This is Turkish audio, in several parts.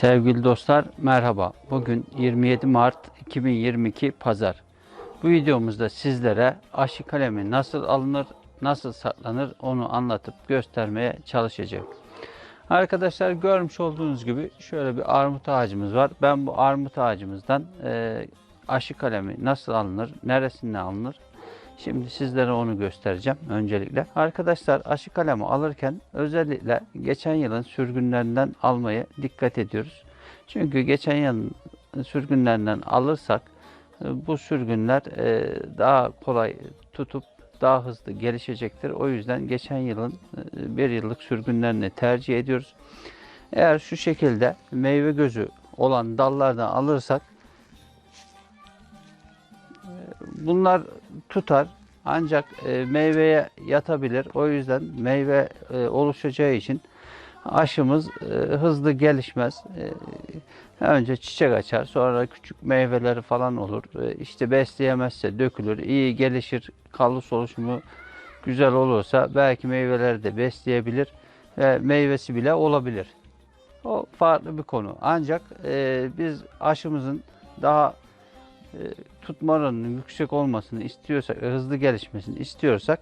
Sevgili dostlar merhaba. Bugün 27 Mart 2022 Pazar. Bu videomuzda sizlere aşı kalemi nasıl alınır, nasıl saklanır onu anlatıp göstermeye çalışacağım. Arkadaşlar görmüş olduğunuz gibi şöyle bir armut ağacımız var. Ben bu armut ağacımızdan e, aşı kalemi nasıl alınır, neresinden alınır Şimdi sizlere onu göstereceğim öncelikle. Arkadaşlar aşı kalemi alırken özellikle geçen yılın sürgünlerinden almaya dikkat ediyoruz. Çünkü geçen yılın sürgünlerinden alırsak e, bu sürgünler e, daha kolay tutup daha hızlı gelişecektir. O yüzden geçen yılın e, bir yıllık sürgünlerini tercih ediyoruz. Eğer şu şekilde meyve gözü olan dallardan alırsak bunlar tutar ancak e, meyveye yatabilir. O yüzden meyve e, oluşacağı için aşımız e, hızlı gelişmez. E, önce çiçek açar, sonra küçük meyveleri falan olur. E, işte besleyemezse dökülür, iyi gelişir, kalıs oluşumu güzel olursa belki meyveleri de besleyebilir ve meyvesi bile olabilir. O farklı bir konu. Ancak e, biz aşımızın daha tutma oranının yüksek olmasını istiyorsak, e, hızlı gelişmesini istiyorsak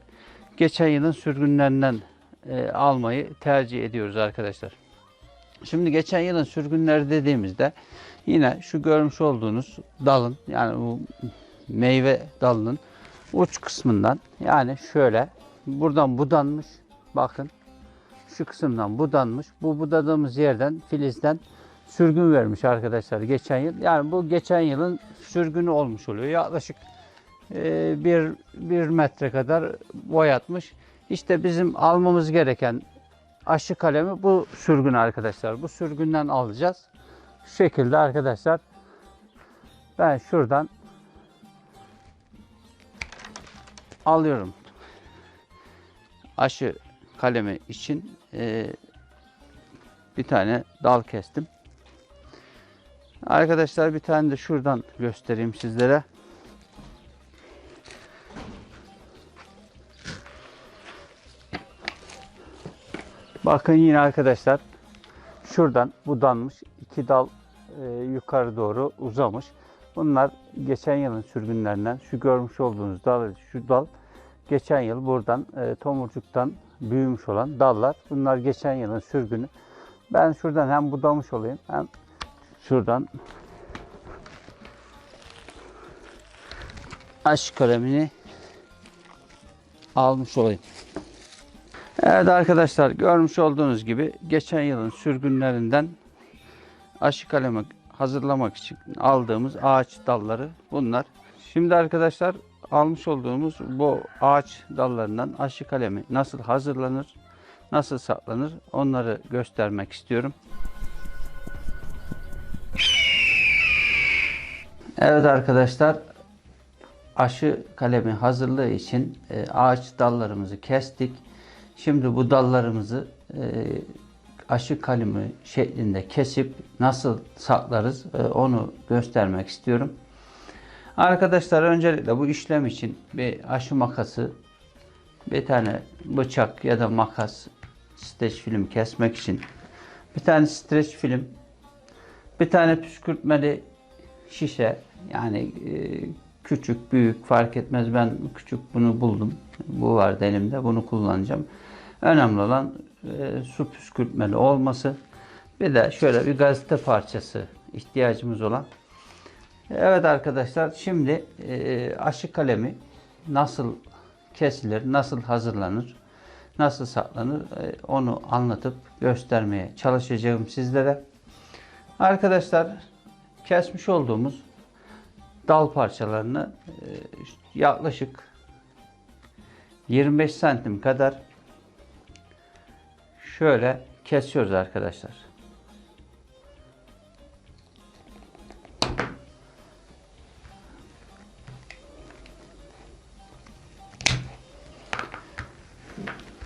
geçen yılın sürgünlerinden e, almayı tercih ediyoruz arkadaşlar. Şimdi geçen yılın sürgünleri dediğimizde yine şu görmüş olduğunuz dalın yani bu meyve dalının uç kısmından yani şöyle buradan budanmış bakın şu kısımdan budanmış. Bu budadığımız yerden filizden sürgün vermiş arkadaşlar geçen yıl. Yani bu geçen yılın sürgünü olmuş oluyor. Yaklaşık e, bir, bir metre kadar boyatmış. İşte bizim almamız gereken aşı kalemi bu sürgün arkadaşlar. Bu sürgünden alacağız. Şu şekilde arkadaşlar ben şuradan alıyorum. Aşı kalemi için e, bir tane dal kestim. Arkadaşlar bir tane de şuradan göstereyim sizlere. Bakın yine arkadaşlar şuradan budanmış iki dal e, yukarı doğru uzamış. Bunlar geçen yılın sürgünlerinden şu görmüş olduğunuz dal şu dal geçen yıl buradan e, tomurcuktan büyümüş olan dallar. Bunlar geçen yılın sürgünü. Ben şuradan hem budamış olayım hem şuradan aşk kalemini almış olayım. Evet arkadaşlar görmüş olduğunuz gibi geçen yılın sürgünlerinden aşı kalemi hazırlamak için aldığımız ağaç dalları bunlar. Şimdi arkadaşlar almış olduğumuz bu ağaç dallarından aşı kalemi nasıl hazırlanır, nasıl saklanır onları göstermek istiyorum. Evet arkadaşlar aşı kalemi hazırlığı için e, ağaç dallarımızı kestik. Şimdi bu dallarımızı e, aşı kalemi şeklinde kesip nasıl saklarız e, onu göstermek istiyorum. Arkadaşlar öncelikle bu işlem için bir aşı makası, bir tane bıçak ya da makas, streç film kesmek için bir tane streç film, bir tane püskürtmeli şişe yani e, küçük büyük fark etmez ben küçük bunu buldum. Bu vardı elimde bunu kullanacağım. Önemli olan e, su püskürtmeli olması. Bir de şöyle bir gazete parçası ihtiyacımız olan. Evet arkadaşlar şimdi e, aşı kalemi nasıl kesilir, nasıl hazırlanır, nasıl saklanır onu anlatıp göstermeye çalışacağım sizlere. Arkadaşlar kesmiş olduğumuz dal parçalarını e, yaklaşık 25 santim kadar şöyle kesiyoruz arkadaşlar.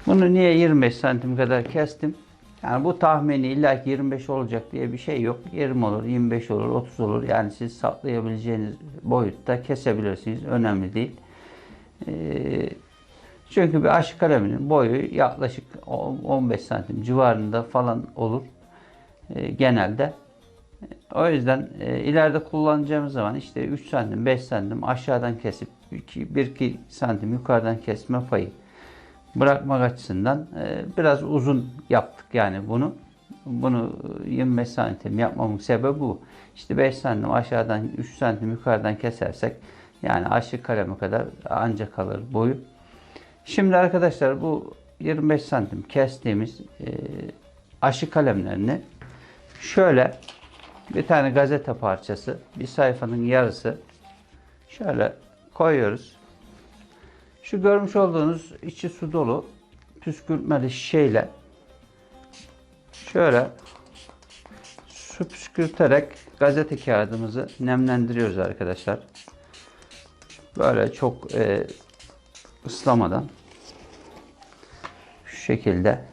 Bunu niye 25 santim kadar kestim? Yani bu tahmini illa ki 25 olacak diye bir şey yok. 20 olur, 25 olur, 30 olur. Yani siz saklayabileceğiniz boyutta kesebilirsiniz. Önemli değil. Ee, çünkü bir aşk kaleminin boyu yaklaşık 15 santim civarında falan olur. Ee, genelde. O yüzden e, ileride kullanacağımız zaman işte 3 santim, 5 santim aşağıdan kesip 1-2 santim yukarıdan kesme payı bırakmak açısından e, biraz uzun yaptık yani bunu. Bunu 25 santim yapmamın sebebi bu. İşte 5 santim aşağıdan 3 santim yukarıdan kesersek yani aşık kalemi kadar ancak kalır boyu. Şimdi arkadaşlar bu 25 santim kestiğimiz e, aşı kalemlerini şöyle bir tane gazete parçası, bir sayfanın yarısı şöyle koyuyoruz. Şu görmüş olduğunuz içi su dolu püskürtmeli şişeyle şöyle su püskürterek gazete kağıdımızı nemlendiriyoruz arkadaşlar. Böyle çok e, ıslamadan şu şekilde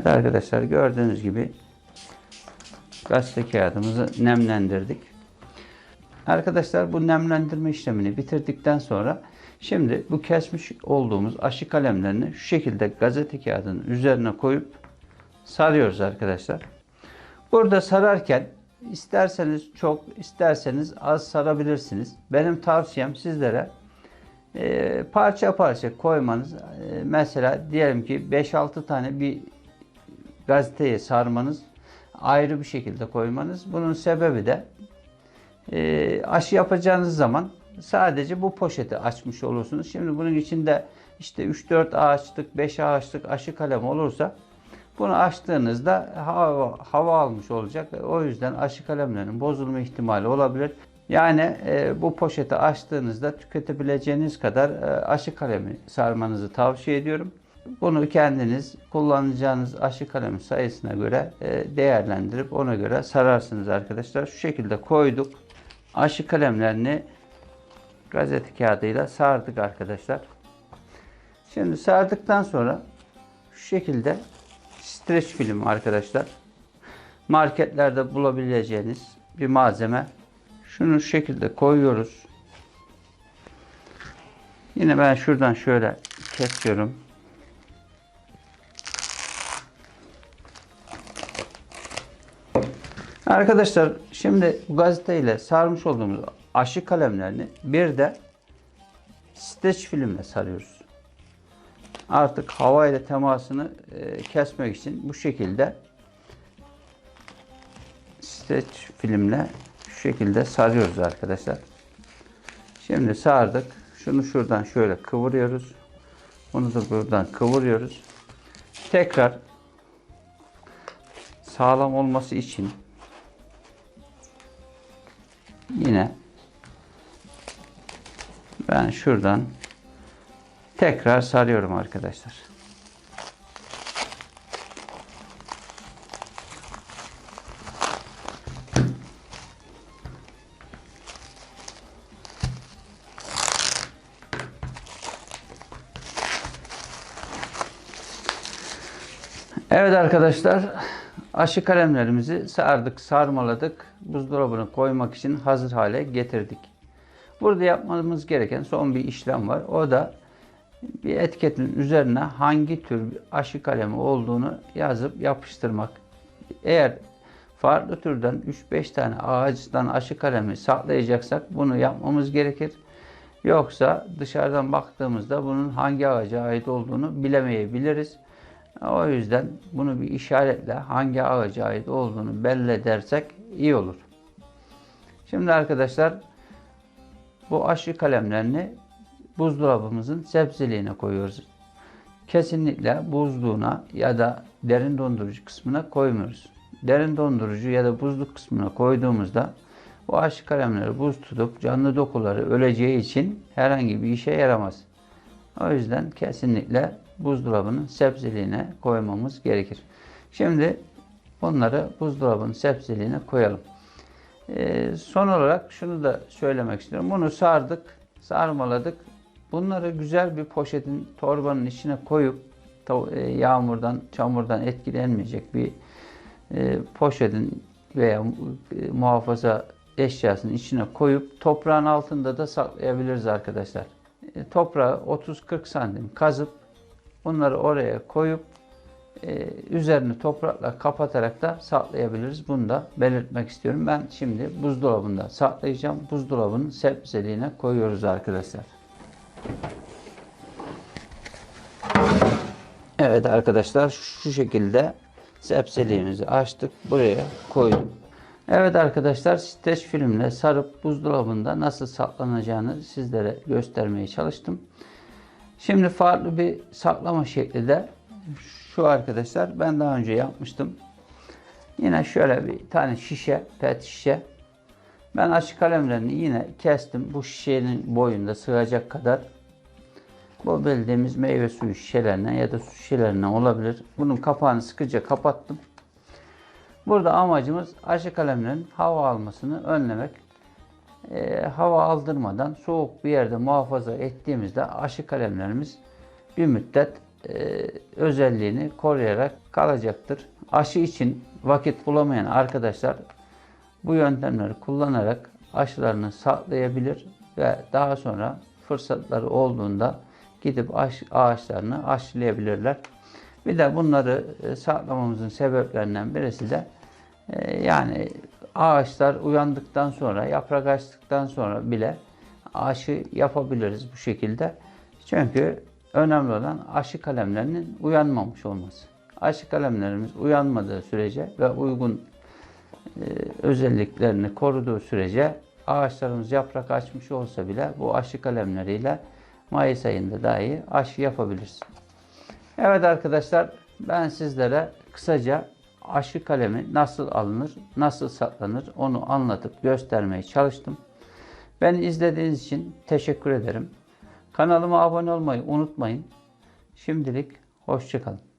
Evet arkadaşlar gördüğünüz gibi gazete kağıdımızı nemlendirdik. Arkadaşlar bu nemlendirme işlemini bitirdikten sonra şimdi bu kesmiş olduğumuz aşı kalemlerini şu şekilde gazete kağıdının üzerine koyup sarıyoruz arkadaşlar. Burada sararken isterseniz çok isterseniz az sarabilirsiniz. Benim tavsiyem sizlere e, parça parça koymanız. E, mesela diyelim ki 5-6 tane bir gazeteye sarmanız ayrı bir şekilde koymanız. Bunun sebebi de e, aşı yapacağınız zaman sadece bu poşeti açmış olursunuz. Şimdi bunun içinde işte 3-4 ağaçlık, 5 ağaçlık aşı kalem olursa bunu açtığınızda hava, hava almış olacak. O yüzden aşı kalemlerinin bozulma ihtimali olabilir. Yani e, bu poşeti açtığınızda tüketebileceğiniz kadar e, aşı kalemi sarmanızı tavsiye ediyorum. Bunu kendiniz kullanacağınız aşı kalemi sayısına göre e, değerlendirip ona göre sararsınız arkadaşlar. Şu şekilde koyduk. Aşı kalemlerini gazete kağıdıyla sardık arkadaşlar. Şimdi sardıktan sonra şu şekilde streç film arkadaşlar. Marketlerde bulabileceğiniz bir malzeme. Şunu şu şekilde koyuyoruz. Yine ben şuradan şöyle kesiyorum. Arkadaşlar şimdi bu gazeteyle sarmış olduğumuz aşı kalemlerini bir de streç filmle sarıyoruz. Artık hava ile temasını e, kesmek için bu şekilde streç filmle şu şekilde sarıyoruz arkadaşlar. Şimdi sardık. Şunu şuradan şöyle kıvırıyoruz. Bunu da buradan kıvırıyoruz. Tekrar sağlam olması için yine ben şuradan tekrar sarıyorum arkadaşlar. Evet arkadaşlar aşı kalemlerimizi sardık, sarmaladık. Buzdolabına koymak için hazır hale getirdik. Burada yapmamız gereken son bir işlem var. O da bir etiketin üzerine hangi tür aşı kalemi olduğunu yazıp yapıştırmak. Eğer farklı türden 3-5 tane ağaçtan aşı kalemi saklayacaksak bunu yapmamız gerekir. Yoksa dışarıdan baktığımızda bunun hangi ağaca ait olduğunu bilemeyebiliriz. O yüzden bunu bir işaretle hangi ağaca ait olduğunu belli edersek iyi olur. Şimdi arkadaşlar bu aşı kalemlerini buzdolabımızın sebzeliğine koyuyoruz. Kesinlikle buzluğuna ya da derin dondurucu kısmına koymuyoruz. Derin dondurucu ya da buzluk kısmına koyduğumuzda bu aşı kalemleri buz tutup canlı dokuları öleceği için herhangi bir işe yaramaz. O yüzden kesinlikle buzdolabının sebzeliğine koymamız gerekir. Şimdi bunları buzdolabının sebzeliğine koyalım. Ee, son olarak şunu da söylemek istiyorum. Bunu sardık, sarmaladık. Bunları güzel bir poşetin, torbanın içine koyup e, yağmurdan, çamurdan etkilenmeyecek bir e, poşetin veya e, muhafaza eşyasının içine koyup toprağın altında da saklayabiliriz arkadaşlar. e, toprağı 30-40 santim kazıp bunları oraya koyup e, üzerini toprakla kapatarak da saklayabiliriz. Bunu da belirtmek istiyorum. Ben şimdi buzdolabında saklayacağım. Buzdolabının sebzeliğine koyuyoruz arkadaşlar. Evet arkadaşlar şu şekilde sepseliğimizi açtık. Buraya koydum. Evet arkadaşlar streç filmle sarıp buzdolabında nasıl saklanacağını sizlere göstermeye çalıştım. Şimdi farklı bir saklama şekli de şu arkadaşlar. Ben daha önce yapmıştım. Yine şöyle bir tane şişe, pet şişe. Ben açık kalemlerini yine kestim. Bu şişenin boyunda sığacak kadar bu bildiğimiz meyve suyu şişelerinden ya da su şişelerinden olabilir. Bunun kapağını sıkıca kapattım. Burada amacımız aşı kalemlerin hava almasını önlemek. Ee, hava aldırmadan soğuk bir yerde muhafaza ettiğimizde aşı kalemlerimiz bir müddet e, özelliğini koruyarak kalacaktır. Aşı için vakit bulamayan arkadaşlar bu yöntemleri kullanarak aşılarını saklayabilir ve daha sonra fırsatları olduğunda gidip aş, ağaçlarını aşılayabilirler. Bir de bunları e, saklamamızın sebeplerinden birisi de e, yani ağaçlar uyandıktan sonra, yaprak açtıktan sonra bile aşı yapabiliriz bu şekilde. Çünkü önemli olan aşı kalemlerinin uyanmamış olması. Aşı kalemlerimiz uyanmadığı sürece ve uygun e, özelliklerini koruduğu sürece ağaçlarımız yaprak açmış olsa bile bu aşı kalemleriyle Mayıs ayında dahi aşı yapabiliriz. Evet arkadaşlar ben sizlere kısaca aşı kalemi nasıl alınır, nasıl saklanır onu anlatıp göstermeye çalıştım. Beni izlediğiniz için teşekkür ederim. Kanalıma abone olmayı unutmayın. Şimdilik hoşçakalın.